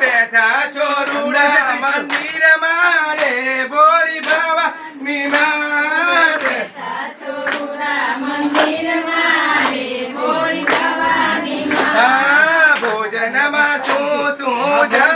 બેઠા છોરુડા મંદિર મારે ભોળી બાવા નિમા ભોજનમાં શું શું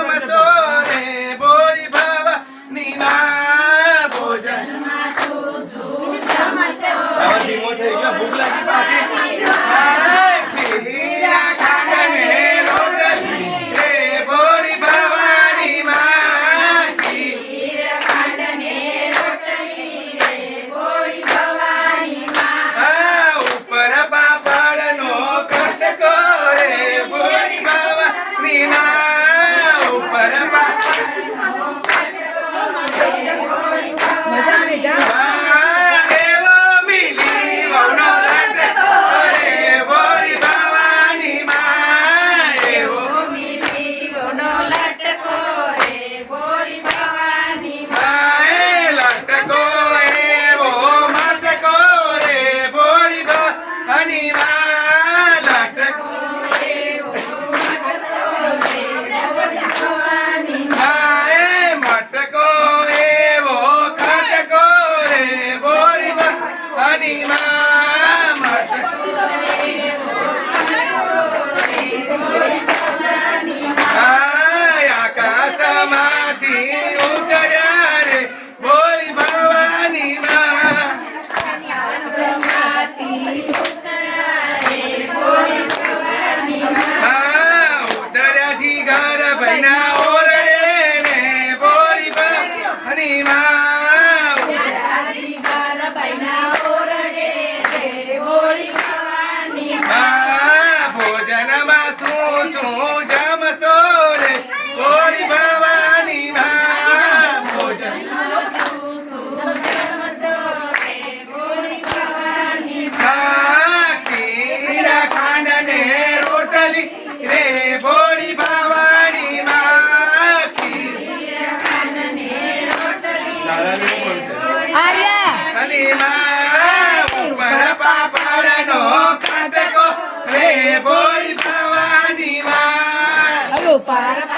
para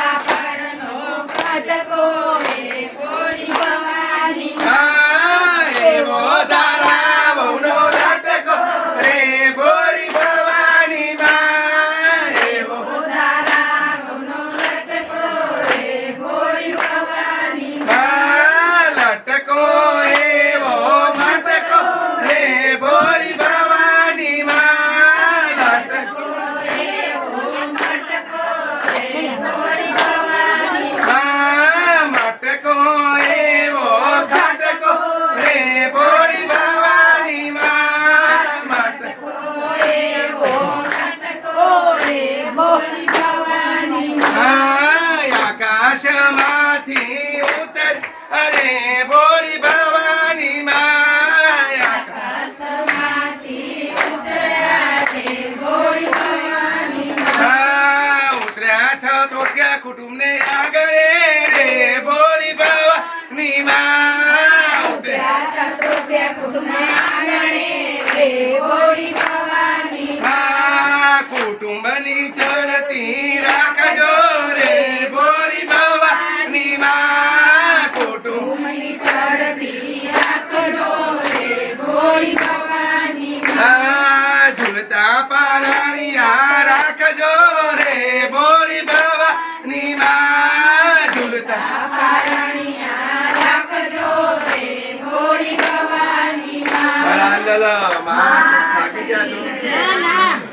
થી ઉતર. અરે ભોળી ભવાની માયા. ઉતર્યા છો તો ત્યાં કુટુંબ ને આગળ રે ભોળી ભવાની મા ઉતર્યા કુટુંબની રાણીયા રાખજો રે બોરી ભવાની માં ઝૂલતા રાખજો રે બોરી ભવાની માં